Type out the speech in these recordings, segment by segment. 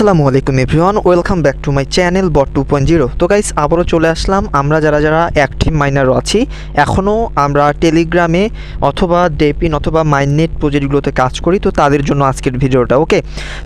আসসালামু আলাইকুম everyone, welcome back to my channel bot two point zero. তো guys, আবারও চলে আসলাম। আমরা যারা যারা অ্যাক্টিভ মাইনারও আছি এখনও আমরা টেলিগ্রামে অথবা ডেপিন অথবা মাইননেট প্রজেক্টগুলোতে কাজ করি, তো তাদের জন্য আজকের ভিডিওটা, ওকে?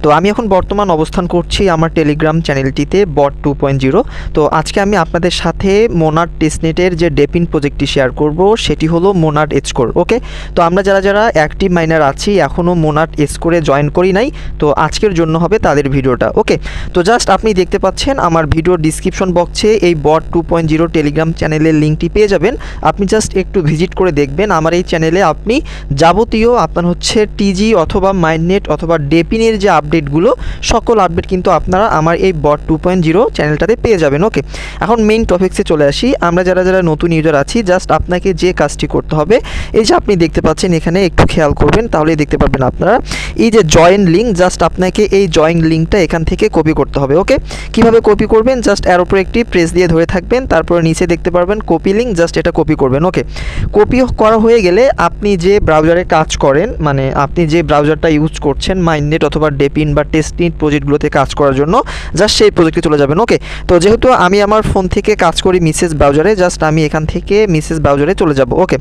তো আমি এখন বর্তমান অবস্থান করছি আমার টেলিগ্রাম চ্যানেলটিতে বট টু পয়েন্ট জিরো। তো আজকে আমি আপনাদের সাথে মোনাট টেস্টনেটের যে ডেপিন প্রজেক্টটি শেয়ার করব, সেটি হলো মোনাট এসকোর ওকে? তো আমরা যারা যারা অ্যাক্টিভ মাইনার আছি এখনও মোনাট এসকোরে জয়েন করি নাই, তো আজকের জন্য হবে তাদের ভিডিওটা। ওকে তো জাস্ট আপনি দেখতে পাচ্ছেন আমার ভিডিও ডিসক্রিপশন বক্সে এই bot two point zero Telegram চ্যানেলের লিঙ্কটি পেয়ে যাবেন। আপনি জাস্ট একটু ভিজিট করে দেখবেন আমার এই চ্যানেলে আপনি যাবতীয় আপনার হচ্ছে টিজি অথবা মাইন্ডনেট অথবা ডেপিনের যে আপডেটগুলো সকল আপডেট কিন্তু আপনারা আমার এই বট টু পয়েন্ট জিরো চ্যানেলটাতে পেয়ে যাবেন। ওকে এখন মেইন টপিক্সে চলে আসি। আমরা যারা যারা নতুন ইউজার আছি জাস্ট আপনাকে যে কাজটি করতে হবে, এই যে আপনি দেখতে পাচ্ছেন এখানে একটু খেয়াল করবেন, তাহলেই দেখতে পাবেন আপনারা। এই যে জয়েন লিঙ্ক জাস্ট আপনাকে এই জয়েন লিঙ্কটা এখান থেকে কপি করতে হবে ওকে কীভাবে কপি করবেন? জাস্ট এর উপরে একটি প্রেস দিয়ে ধরে থাকবেন, তারপরে নিচে দেখতে পারবেন কপি লিঙ্ক জাস্ট এটা কপি করবেন ওকে কপি করা হয়ে গেলে আপনি যে ব্রাউজারে কাজ করেন মানে আপনি যে ব্রাউজারটা ইউজ করছেন মাইন্ডনেট অথবা ডেপিন বা টেস্টিন প্রজেক্টগুলোতে কাজ করার জন্য জাস্ট সেই প্রজেক্টে চলে যাবেন ওকে তো যেহেতু আমি আমার ফোন থেকে কাজ করি মিসেস ব্রাউজারে জাস্ট আমি এখান থেকে মিসেস ব্রাউজারে চলে যাব ওকে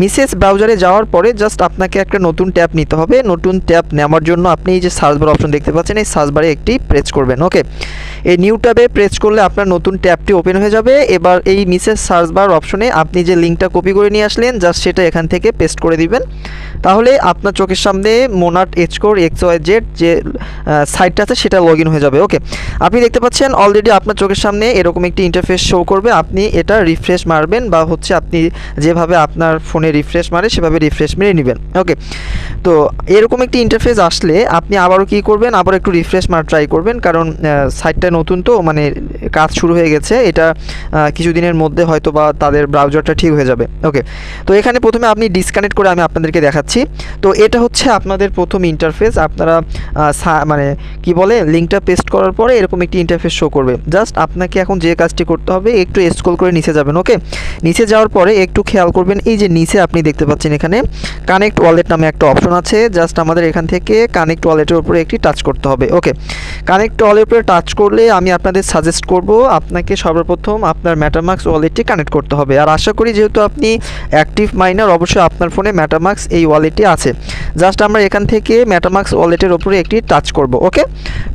মিসেস ব্রাউজারে যাওয়ার পরে জাস্ট আপনাকে একটা নতুন ট্যাব নিতে হবে, নতুন ট্যাব নেওয়ার জন্য আপনি এই যে সার্চ বার অপশন দেখতে পাচ্ছেন, এই সার্চ বারে একটি প্রেস করবেন ওকে এই নিউ ট্যাবে প্রেস করলে আপনার নতুন ট্যাবটি ওপেন হয়ে যাবে। এবার এই মিসেস সার্চ বার অপশনে আপনি যে লিঙ্কটা কপি করে নিয়ে আসলেন জাস্ট সেটা এখান থেকে পেস্ট করে দিবেন। তাহলে আপনার চোখের সামনে মোনাট এচকোর এক্স ওয়াই জেড যে সাইটটা আছে, সেটা লগ হয়ে যাবে ওকে আপনি দেখতে পাচ্ছেন অলরেডি আপনার চোখের সামনে এরকম একটি ইন্টারফেস শো করবে। আপনি এটা রিফ্রেশ মারবেন বা হচ্ছে আপনি যেভাবে আপনার ফোনে রিফ্রেশ মারে, সেভাবে রিফ্রেশ মেরে নেবেন ওকে তো এরকম একটি ইন্টারফেস আসলে আপনি আবারও কি করবেন? আবার একটু রিফ্রেশ মার ট্রাই করবেন, কারণ সাইটটা নতুন তো মানে কাজ শুরু হয়ে গেছে। এটা কিছুদিনের মধ্যে হয়তো বা তাদের ব্রাউজারটা ঠিক হয়ে যাবে। ওকে তো এখানে প্রথমে আপনি ডিসকানেক্ট করে আমি আপনাদেরকে দেখাচ্ছি। তো এটা হচ্ছে আপনাদের প্রথম ইন্টারফেস আপনারা মানে কি বলে লিঙ্কটা পেস্ট করার পরে এরকম একটি ইন্টারফেস শো করবে। জাস্ট আপনাকে এখন যে কাজটি করতে হবে, একটু স্ক্রল করে নিচে যাবেন ওকে নিচে যাওয়ার পরে একটু খেয়াল করবেন, এই যে নিচে আপনি দেখতে পাচ্ছেন এখানে কানেক্ট ওয়ালেট নামে একটা অপশন আছে। জাস্ট আমাদের এখান থেকে কানেক্ট ওয়ালেটের উপরে একটি টাচ করতে হবে। ওকে কানেক্ট ওয়ালেটের উপরে টাচ করলে আমি আপনাদের সাজেস্ট করব, আপনাকে সর্বপ্রথম আপনার ম্যাটামাক্স ওয়ালেটটি কানেক্ট করতে হবে। আর আশা করি যেহেতু আপনি অ্যাক্টিভ মাইনার অবশ্যই আপনার ফোনে ম্যাটামাক্স এই ওয়ালেটটি আছে। জাস্ট আমরা এখান থেকে ম্যাটামাক্স ওয়ালেটের উপরে একটি টাচ করব। ওকে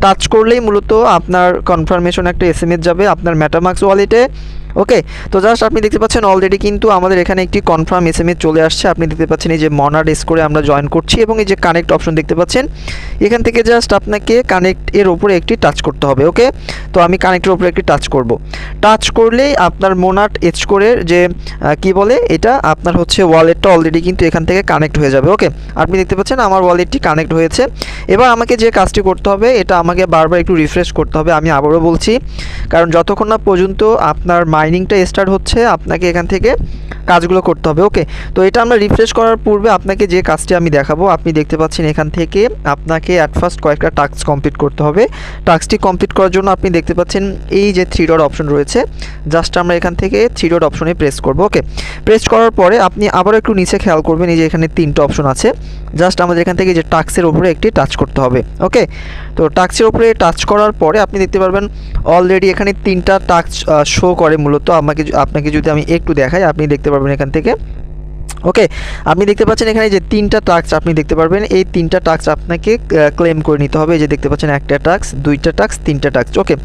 টাচ করলেই মূলত আপনার কনফার্মেশন একটা এস যাবে আপনার ম্যাটামাক্স ওয়ালেটে ওকে তো জাস্ট আপনি দেখতে পাচ্ছেন অলরেডি কিন্তু আমাদের এখানে একটি কনফার্ম এস চলে আসছে। আপনি দেখতে পাচ্ছেন এই যে মনার করে আমরা জয়েন করছি এবং এই যে কানেক্ট অপশন দেখতে পাচ্ছেন, এখান থেকে জাস্ট আপনাকে কানেক্ট এর উপরে একটি টাচ করতে হবে ওকে তো আমি কানেক্টের উপরে একটি টাচ করব। টাচ করলেই আপনার মোনাট এচ করে যে কি বলে এটা, আপনার হচ্ছে ওয়ালেটটা অলরেডি কিন্তু এখান থেকে কানেক্ট হয়ে যাবে ওকে আপনি দেখতে পাচ্ছেন আমার ওয়ালেটটি কানেক্ট হয়েছে। এবার আমাকে যে কাজটি করতে হবে, এটা আমাকে বারবার একটু রিফ্রেশ করতে হবে, আমি আবারও বলছি। কারণ যতক্ষণ না পর্যন্ত আপনার মাইনিংটা স্টার্ট হচ্ছে আপনাকে এখান থেকে কাজগুলো করতে হবে ওকে তো এটা আমরা রিফ্রেশ করার পূর্বে আপনাকে যে কাজটি আমি দেখাবো, আপনি দেখতে পাচ্ছেন এখান থেকে আপনাকে অ্যাট ফার্স্ট কয়েকটা টাস্ক কমপ্লিট করতে হবে। টাস্কটি কমপ্লিট করার জন্য আপনি দেখতে পাচ্ছেন এই যে থ্রি ডট অপশন রয়েছে জাস্ট আমরা এখান থেকে থ্রি ডট অপশনে প্রেস করব ওকে প্রেস করার পরে আপনি আবার একটু নিচে খেয়াল করবেন, এই যে এখানে তিনটা অপশন আছে। জাস্ট আমাদের এখান থেকে যে টাস্কের উপরে একটি টাচ করতে হবে ওকে তো টাস্কের উপরে টাচ করার পরে আপনি দেখতে পারবেন অলরেডি এখানে তিনটা টাস্ক শো করে মূলত। আমাকে আপনাকে যদি আমি একটু দেখাই, আপনি দেখতে পারবেন এখান থেকে। ওকে, আপনি দেখতে পাচ্ছেন এখানে যে তিনটা টাক্স আপনি দেখতে পারবেন, এই তিনটা টাস্ক আপনাকে ক্লেম করে নিতে হবে। যে দেখতে পাচ্ছেন একটা টাক্স দুইটা টাক্স তিনটা টাক্স ওকে,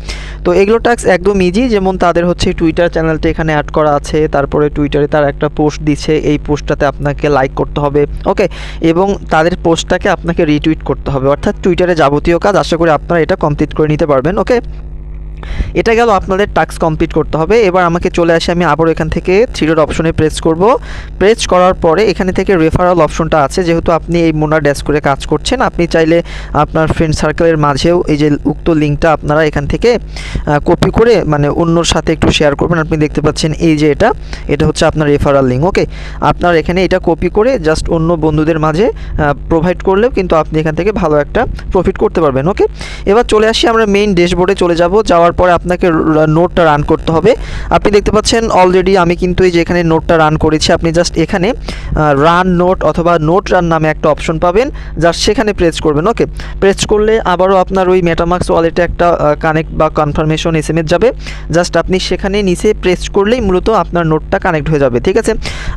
তো এগুলো টাক্স একদম ইজি যেমন তাদের হচ্ছে টুইটার চ্যানেলটা এখানে অ্যাড করা আছে, তারপরে টুইটারে তার একটা পোস্ট দিচ্ছে, এই পোস্টটাতে আপনাকে লাইক করতে হবে। ওকে, এবং তাদের পোস্টটাকে আপনাকে রিটুইট করতে হবে, অর্থাৎ টুইটারে যাবতীয় কাজ, আশা করি আপনারা এটা কমপ্লিট করে নিতে পারবেন। ওকে এটা গেল আপনাদের টাস্ক কমপ্লিট করতে হবে। এবার আমাকে চলে আসে, আমি আবারও এখান থেকে থ্রি ডট অপশনে প্রেস করব। প্রেস করার পরে এখানে থেকে রেফারাল অপশনটা আছে, যেহেতু আপনি এই মোনা ড্যাশ করে কাজ করছেন, আপনি চাইলে আপনার ফ্রেন্ড সার্কেলের মাঝেও এই যে উক্ত লিঙ্কটা আপনারা এখান থেকে কপি করে মানে অন্যর সাথে একটু শেয়ার করবেন। আপনি দেখতে পাচ্ছেন এই যে এটা এটা হচ্ছে আপনার রেফারাল লিঙ্ক ওকে আপনার এখানে এটা কপি করে জাস্ট অন্য বন্ধুদের মাঝে প্রোভাইড করলেও কিন্তু আপনি এখান থেকে ভালো একটা প্রফিট করতে পারবেন ওকে এবার চলে আসি আমরা মেইন ড্যাশবোর্ডে চলে যাব। যাওয়ার হওয়ার পরে আপনাকে নোটটা রান করতে হবে। আপনি দেখতে পাচ্ছেন অলরেডি আমি কিন্তু এই যে এখানে নোটটা রান করেছি, আপনি জাস্ট এখানে রান নোট অথবা নোট রান নামে একটা অপশন পাবেন জাস্ট সেখানে প্রেস করবেন ওকে প্রেস করলে আবারও আপনার ওই মেটামাক্স ওয়ালেটে একটা কানেক্ট বা কনফার্মেশন এস যাবে। জাস্ট আপনি সেখানে নিচে প্রেস করলেই মূলত আপনার নোটটা কানেক্ট হয়ে যাবে, ঠিক আছে?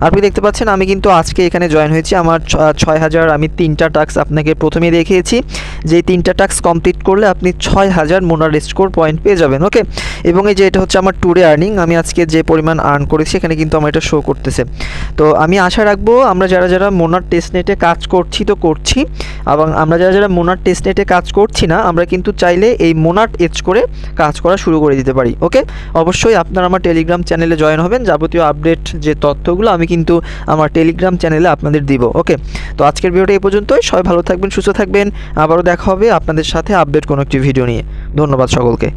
আপনি দেখতে পাচ্ছেন আমি কিন্তু আজকে এখানে জয়েন হয়েছি। আমার ছয় হাজার আমি তিনটা টাস্ক আপনাকে প্রথমে দেখিয়েছি। যে তিনটা টাস্ক কমপ্লিট করলে আপনি ছয় হাজার মোনার স্কোর পয়েন্ট পেয়ে যাবেন ওকে এবং এই যে এটা হচ্ছে আমার ট্যুরে আর্নিং আমি আজকে যে পরিমাণ আর্ন করেছি, এখানে কিন্তু আমার এটা শো করতেছে। তো আমি আশা রাখব, আমরা যারা যারা মোনার টেস্ট নেটে কাজ করছি তো করছি, এবং আমরা যারা যারা মোনার টেস্ট নেটে কাজ করছি না, আমরা কিন্তু চাইলে এই মোনার এজ করে কাজ করা শুরু করে দিতে পারি ওকে অবশ্যই আপনারা আমার টেলিগ্রাম চ্যানেলে জয়েন হবেন, যাবতীয় আপডেট যে তথ্যগুলো আমি কিন্তু আমার টেলিগ্রাম চ্যানেলে আপনাদের দিব ওকে তো আজকের ভিডিওটা এই পর্যন্তই, সবাই ভালো থাকবেন, সুস্থ থাকবেন, আবারও দেখা হবে আপনাদের সাথে আপডেট কোনো একটি ভিডিও নিয়ে। ধন্যবাদ সকলকে।